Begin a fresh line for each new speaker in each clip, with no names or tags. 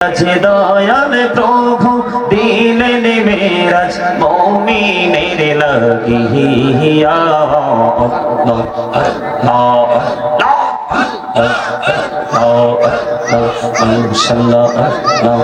আছে দয়াল প্রভু দিলেন মেরাজ মৌমিনের লাগিয়া আল্লাহ আল্লাহ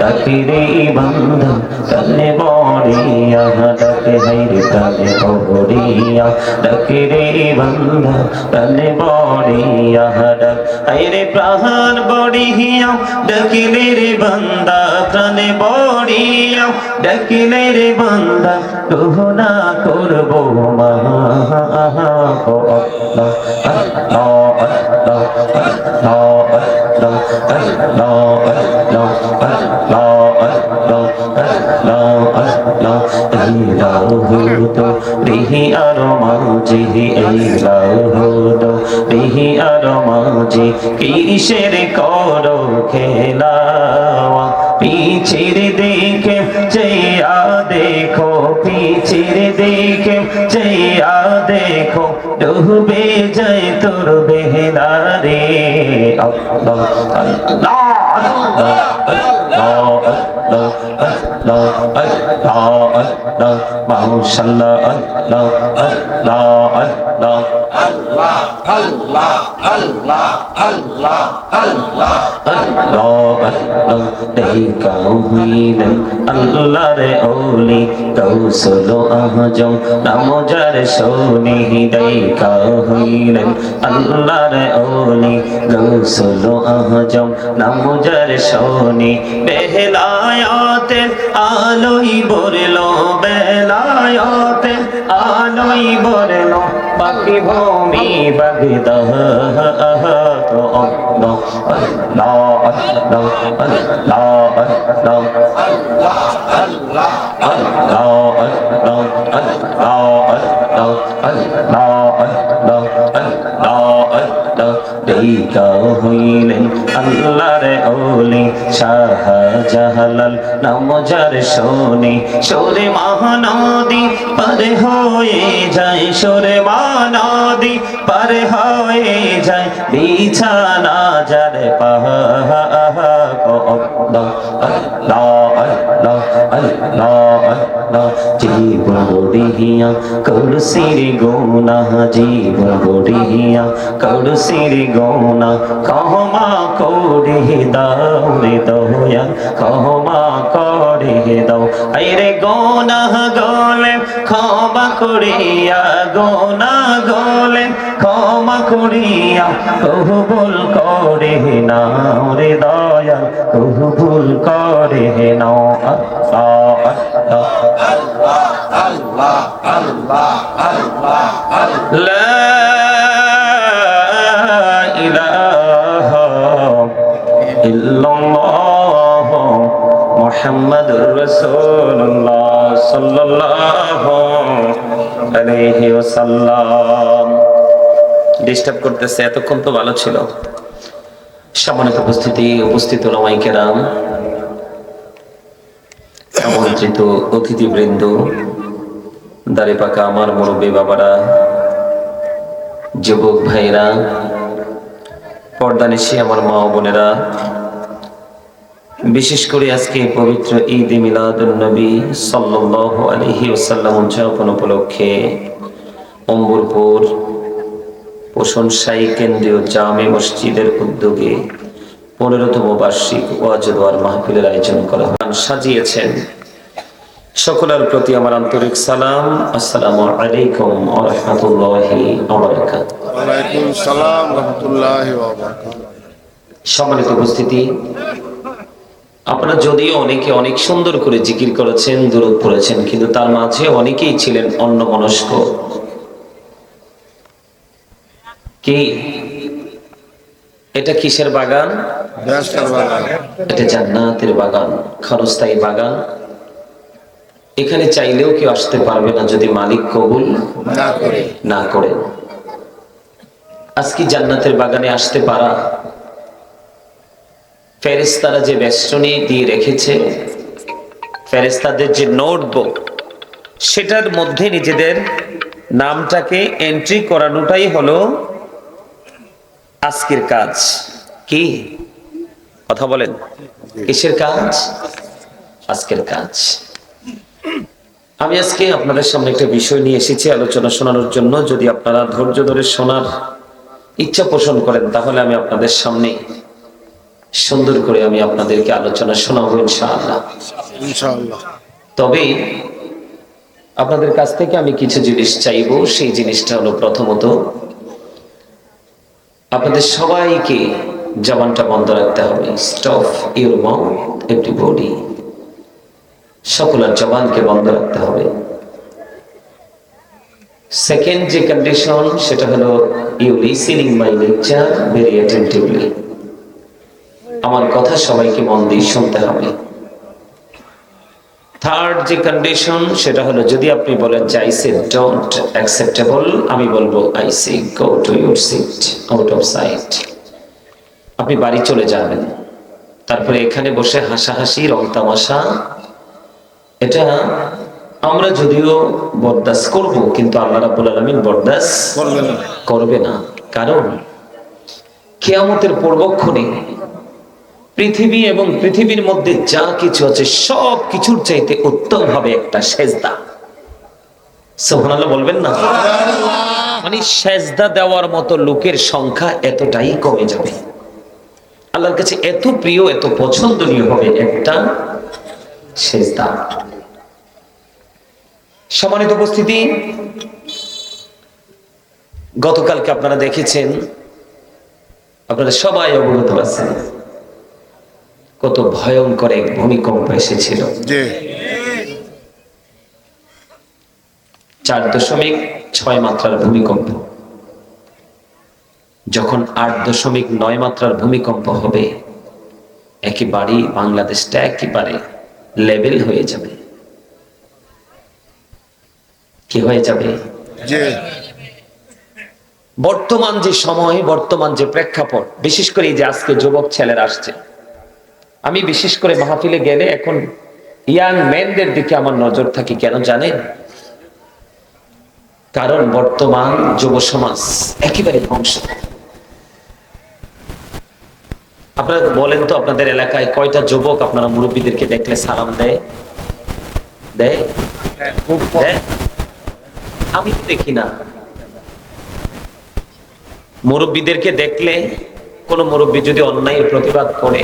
ডাকিরে বন্ধ তলে বড়িয়া ডাকে হাইরে তলে বড়িয়া ডাকিরে বন্ধ তলে বড়িয়া ডাক হাইরে প্রাণ বড়িয়া ডাকিলে রে বন্দা প্রাণে বড়িয়া ডাকিলে রে বন্দা গহনা করব গো মা ও আল্লাহ আল্লাহ আল্লাহ আল্লাহ বিহি আর মাঝি এই লাহুদ বিহি আর মাঝি কিসের কর খেলা? পিছির দেখে যে ডুবে যায় তোর বেহলা রে আল্লাহ আল্লাহ আল্লাহ আল্লাহ আল্লাহ আল্লাহ আল্লাহ দেহি কাউমিন আল্লাহ রে ওলি কৌসল আহজম নামজার সোনি দেহি কাউমিন আল্লাহ রে ওলি কৌসল আহজম নামজার সোনি বেহলায়াতে আলোই বরলো বেলায়াতে, আলোই বরলো বাকি ভূমি বাগদাহ তো আল্লাহ আল্লাহ আল্লাহ আল্লাহ আল্লাহ
আল্লাহ আল্লাহ
আল্লাহ হইলেন আল্লাহর ওলি শাহ নাম যার শোনে। সরে মহানদী পারে হয়ে যায়, সরে মহানদী পারে হয়ে যায়। বিছানা যার পাহা আল্লাহ আল্লাহ আল্লাহ। জীবন গড়িয়া কলসির গোনা জীবন গড়িয়া কলসির গোনা কহমা করে দাও রে দয়া কহমা করে দাও আইরে গোনা গলে ক্ষমা করিয়া গোনা গলে ক্ষমা করিয়া কবুল করে নাও রে দয়া কবুল করে নাও আল্লাহ আল্লাহ
আল্লাহ আল্লাহ আল্লাহ আল্লাহ আল্লাহ
لا إله إلا الله محمد رسول الله صلى الله عليه وسلم ডিস্টার্ব করতেছে এতক্ষণ তো ভালো ছিল সম্মানিত উপস্থিতি উপস্থিত ওলামাই কেরাম আমন্ত্রিত অতিথিবৃন্দ, দাড়ি পাকা আমার মুরব্বী বাবারা, যুবক ভাইরা পর্দানিশি আমার মা বোনেরা, বিশেষ করে আজকে পবিত্র ঈদ মিলাদুল নবী সাল্লাল্লাহু আলাইহি ওয়াসাল্লাম উদযাপন উপলক্ষে অম্বরপুর প্রশংসাই কেন্দ্রীয় জামে মসজিদের উদ্যোগে পনেরোতম বার্ষিক ওয়াজদোয়ার মাহফিলের আয়োজন করা সাজিয়েছেন সকলের প্রতি আমার আন্তরিক সালাম। আসসালামু আলাইকুম ওয়া রাহমাতুল্লাহি ওয়া বারাকাতুহু।
ওয়ালাইকুম সালাম রহমতুল্লাহ
সম্মানিত উপস্থিতি আপনারা যদিও অনেকে অনেক সুন্দর করে জিকির করেছেন দূরত পড়েছেন কিন্তু তার মাঝে অনেকেই ছিলেন অন্য মনস্ক কি? এটা কিসের বাগান? এটা জান্নাতের বাগান ক্ষণস্থায়ী বাগান। এখানে চাইলেও কেউ আসতে পারবে না যদি মালিক কবুল
না করে।
আজকে জান্নাতের বাগানে আসতে পারা। ফেরেস্তারা যে বেষ্টনী দিয়ে রেখেছে ফেরেস্তাদের যে নোটবুক সেটার মধ্যে নিজেদের নামটাকে এন্ট্রি করানোটাই হলো আজকের কাজ। কি? কথা বলেন। কিসের কাজ? আজকের কাজ। আমি আজকে আপনাদের সামনে একটা বিষয় নিয়ে এসেছি আলোচনা শোনানোর জন্য। যদি আপনারা ধৈর্য ধরে শোনার ইচ্ছা পোষণ করেন তাহলে আমি আপনাদের সামনে সুন্দর করে আমি আপনাদেরকে আলোচনা শোনাবো ইনশাআল্লাহ।
ইনশাআল্লাহ।
তবে আপনাদের কাছ থেকে আমি কিছু জিনিস চাইব। সেই জিনিসটা হলো প্রথমত আপনাদের সবাইকে জবানটা বন্ধ রাখতে হবে। স্টফ ইউর মাউথ এভরিবডি সকলের জবানকে বন্ধ রাখতে হবে। সেকেন্ড যে কন্ডিশন সেটা হলো you listening my lecture very attentively আমার কথা সবাইকে মন দিয়ে শুনতে হবে। থার্ড যে কন্ডিশন সেটা হলো যদি আপনি বলেন যে আই সে ডোন্ট অ্যাকসেপ্টেবল আমি বলব I say go to your seat out of sight আপনি বাড়ি চলে যাবেন। তারপরে এখানে বসে হাসাহাসি, রং তামাশা এটা আমরা যদিও বরদাস করব কিন্তু আল্লাহ রাব্বুল আলামিন বরদাস করবে না। কারণ কেয়ামতের পূর্বক্ষণে পৃথিবী এবং পৃথিবীর মধ্যে যা কিছু আছে সব কিছুর চাইতে উত্তম হবে একটা সেজদা। সোহানাল্লাহ বলবেন না? মানে সেজদা দেওয়ার মতো লোকের সংখ্যা এতটাই কমে যাবে। আল্লাহর কাছে এত প্রিয় এত পছন্দনীয় হবে একটা সেজদা। সম্মানিত উপস্থিতি গতকালকে আপনারা দেখেছেন আপনারা সবাই অবগত আছেন কত ভয়ঙ্কর এক ভূমিকম্প এসেছিল। চার দশমিক ছয় মাত্রার ভূমিকম্প। যখন আট দশমিক নয় মাত্রার ভূমিকম্প হবে একেবারেই বাংলাদেশটা একেবারে লেভেল হয়ে যাবে। কি হয়ে যাবে? বর্তমান যে সময় বর্তমান যে প্রেক্ষাপট বিশেষ করে এই যে আজকে যুবক ছেলেরা আসছে। আমি বিশেষ করে মাহফিলে গেলে এখন ইয়াং ম্যানদের দিকে আমার নজর থাকে কেন জানেন? কারণ বর্তমান যুব সমাজ একেবারে ধ্বংস। আপনারা বলেন তো আপনাদের এলাকায় কয়টা যুবক আপনারা মুরব্বীদেরকে দেখলে সালাম দেয়? দেয়? আমি তো দেখি না। মুরব্বীদেরকে দেখলে কোন মুরব্বী যদি অন্যায়ের প্রতিবাদ করে,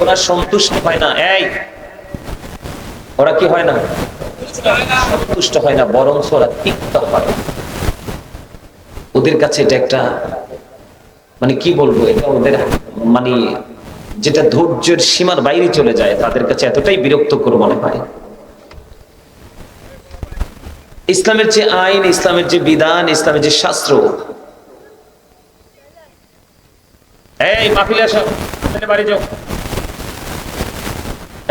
ওরা সন্তুষ্ট হয় না। এই! ওরা কি হয় না? সন্তুষ্ট হয় না বরং ওরা তিক্ত হয়। ওদের কাছে এটা একটা মানে কি বলব, এটা ওদের মানে যেটা ধৈর্যের সীমার বাইরে চলে যায়, তাদের কাছে এতটাই বিরক্তকর মনে হয়। ইসলামের যে আইন, ইসলামের যে বিধান, ইসলামের যে শাস্ত্র।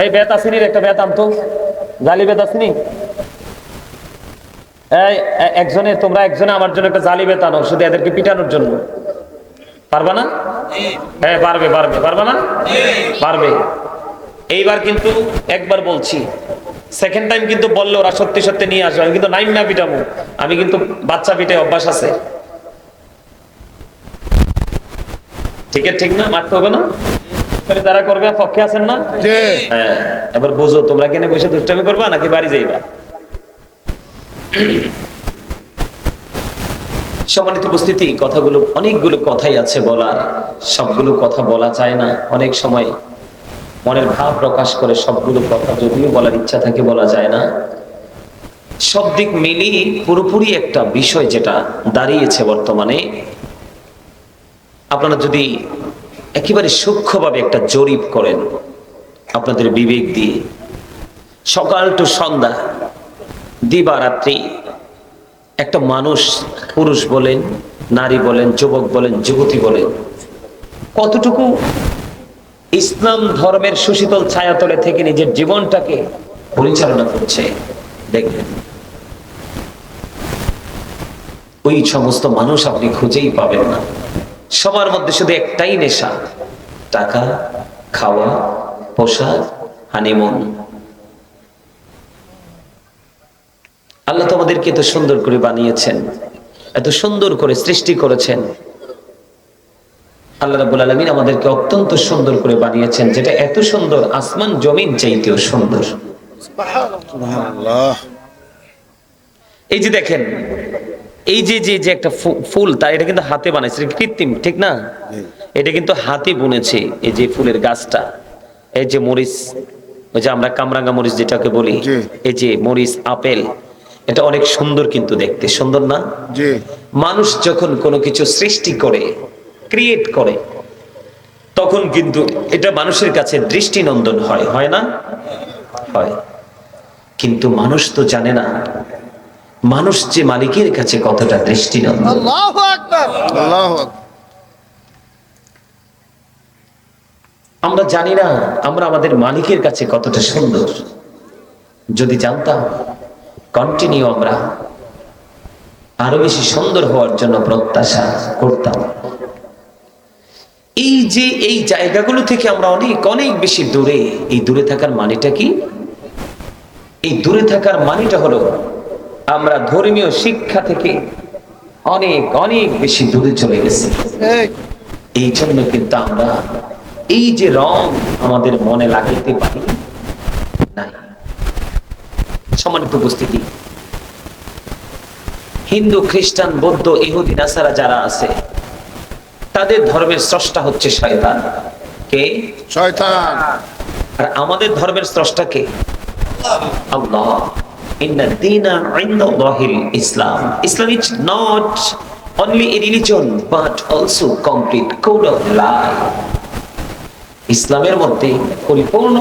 এই বেত আসেনির একটা বেত আনতো, জালি বেত আসেনি? একজনে, তোমরা একজনে আমার জন্য একটা জালি বেত আনো, শুধু এদেরকে পিটানোর জন্য। পারবা না? হ্যাঁ পারবে পারবে। পারবা না? পারবে। এইবার কিন্তু একবার বলছি। সেকেন্ড টাইম কিন্তু বলল ওরা সত্যি সত্যি নিয়ে আসবে। আমি কিন্তু নাইম না পিটাবো আমি কিন্তু বাচ্চা পিটে অভ্যাস আছে। ঠিক ঠিক না? মারতে হবে না? যারা করবে পক্ষে আছেন না? হ্যাঁ এবার বুঝো তোমরা কেনে বসে দুষ্টামি করবা নাকি বাড়ি যাইবা? সম্মানিত উপস্থিতি, কথাগুলো, অনেকগুলো কথাই আছে বলার। সবগুলো কথা বলা যায় না। অনেক সময় মনের ভাব প্রকাশ করে সবগুলো কথা যদিও বলার ইচ্ছা থাকে, বলা যায় না। সব দিক মিলিয়ে পুরোপুরি একটা বিষয় যেটা দাঁড়িয়েছে বর্তমানে, আপনারা যদি একেবারে সূক্ষ্মভাবে একটা জরিপ করেন আপনাদের বিবেক দিয়ে। সকাল টু সন্ধ্যা, দিবারাত্রি একটা মানুষ, পুরুষ বলেন, নারী বলেন, যুবক বলেন, যুবতী বলেন, কতটুকু ইসলাম ধর্মের সুশীতল ছায়াতলে থেকে নিজের জীবনটাকে পরিচালনা করছে, দেখবেন। ওই সমস্ত মানুষ আপনি খুঁজেই পাবেন না। সবার মধ্যে শুধু একটাই নেশা, টাকা, খাওয়া, পোশাক হানিমুন আল্লাহ তো আমাদেরকে এত সুন্দর করে বানিয়েছেন এত সুন্দর করে সৃষ্টি করেছেন। আল্লাহ রাব্বুল আলামিন আমাদেরকে অত্যন্ত সুন্দর করে বানিয়েছেন যেটা এত সুন্দর আসমান জমিন চাইতেও সুন্দর। এই যে দেখেন এই যে যে যে একটা ফুল তা এটা কিন্তু হাতে বানাইছে কৃত্রিম? ঠিক না? এটা কিন্তু হাতে বুনেছে এই যে ফুলের গাছটা এই যে মরিচ ওই যে আমরা কামরাঙ্গা মরিচ যেটাকে বলি এই যে মরিচ আপেল এটা অনেক সুন্দর কিন্তু দেখতে সুন্দর না? মানুষ যখন কোনো কিছু সৃষ্টি করে ক্রিয়েট করে তখন কিন্তু এটা মানুষের কাছে দৃষ্টিনন্দন হয় হয় না? হয়। কিন্তু মানুষ তো জানে না মানুষ যে মালিকের কাছে কতটা দৃষ্টিনন্দন।
আল্লাহু আকবার। আল্লাহু আকবার।
আমরা জানি না আমরা আমাদের মালিকের কাছে কতটা সুন্দর। যদি জানতাম কন্টিনিউ আমরা আরও বেশি সুন্দর হওয়ার জন্য প্রত্যাশা করতাম। এই যে এই জায়গাগুলো থেকে আমরা অনেক অনেক বেশি দূরে এই দূরে থাকার মানেটা কি? এই দূরে থাকার মানেটা হলো আমরা ধর্মীয় শিক্ষা থেকে অনেক অনেক বেশি দূরে চলে গেছি।
এই।
এই জন্য কিন্তু আমরা এই যে রং আমাদের মনে লাগাইতে পারি নাই। সম্মানিত উপস্থিতি। হিন্দু খ্রিস্টান বৌদ্ধ ইহুদি নাসারা যারা আছে তাদের ধর্মের স্রষ্টা হচ্ছে শয়তান। কে?
শয়তান।
আর আমাদের ধর্মের স্রষ্টা কে? আল্লাহ। ইন্না দীনা ইনদাল্লাহিল ইসলাম। Islam is not only a religion but also complete code of life ইসলামের মধ্যে পরিপূর্ণ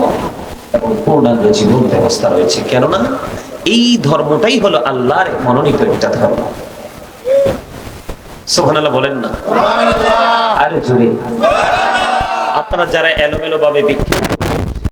পূর্ণাঙ্গ জীবন ব্যবস্থা রয়েছে। কেননা এই ধর্মটাই হলো আল্লাহর মনোনীত একটা ধর্ম। সোহানাল্লাহ বলেন না। আরে জুড়ে আপনারা যারা এলোমেলো ভাবে বিক্ষিপ্ত